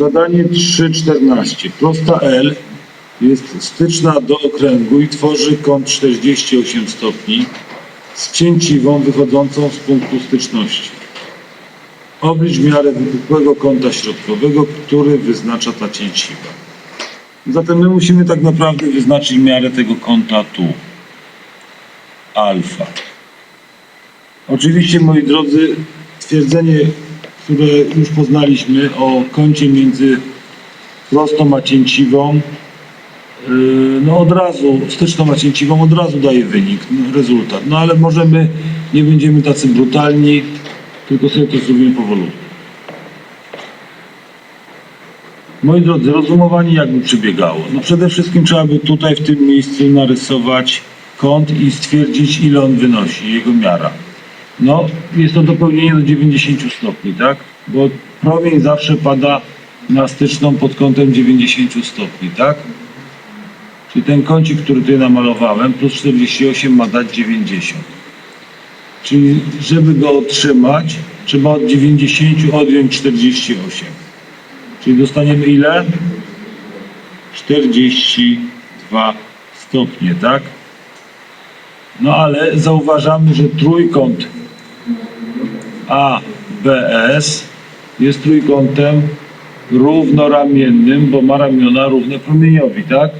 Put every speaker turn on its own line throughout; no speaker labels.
Zadanie 3.14. Prosta L jest styczna do okręgu i tworzy kąt 48 stopni z cięciwą wychodzącą z punktu styczności. Oblicz miarę wypukłego kąta środkowego, który wyznacza ta cięciwa. Zatem my musimy tak naprawdę wyznaczyć miarę tego kąta tu. Alfa. Oczywiście, moi drodzy, twierdzenie, które już poznaliśmy o kącie między prostą a cięciwą, yy, no od razu, styczną a cięciwą od razu daje wynik, rezultat. No ale możemy, nie będziemy tacy brutalni, tylko sobie to zrobimy powolutku. Moi drodzy, rozumowanie jakby przebiegało. No przede wszystkim trzeba by tutaj w tym miejscu narysować kąt i stwierdzić ile on wynosi, jego miara. No, jest to dopełnienie do 90 stopni, tak? Bo promień zawsze pada na styczną pod kątem 90 stopni, tak? Czyli ten kącik, który tutaj namalowałem, plus 48 ma dać 90. Czyli żeby go otrzymać, trzeba od 90 odjąć 48. Czyli dostaniemy ile? 42 stopnie, tak? No ale zauważamy, że trójkąt ABS jest trójkątem równoramiennym, bo ma ramiona równe promieniowi, tak?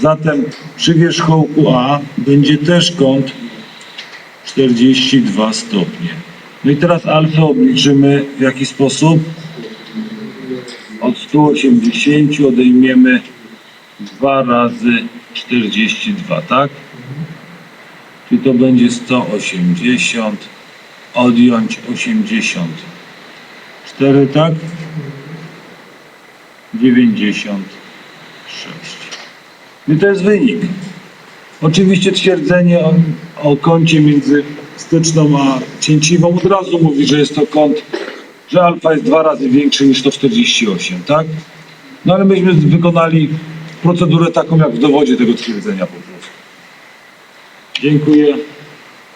Zatem przy wierzchołku A będzie też kąt 42 stopnie. No i teraz alfę obliczymy w jaki sposób? Od 180 odejmiemy 2 razy 42, tak? Czyli to będzie 180, odjąć 84, tak? 96. I to jest wynik. Oczywiście twierdzenie o, o kącie między styczną a cięciwą od razu mówi, że jest to kąt, że alfa jest dwa razy większy niż 148, tak? No ale myśmy wykonali procedurę taką jak w dowodzie tego twierdzenia po prostu. Dziękuję.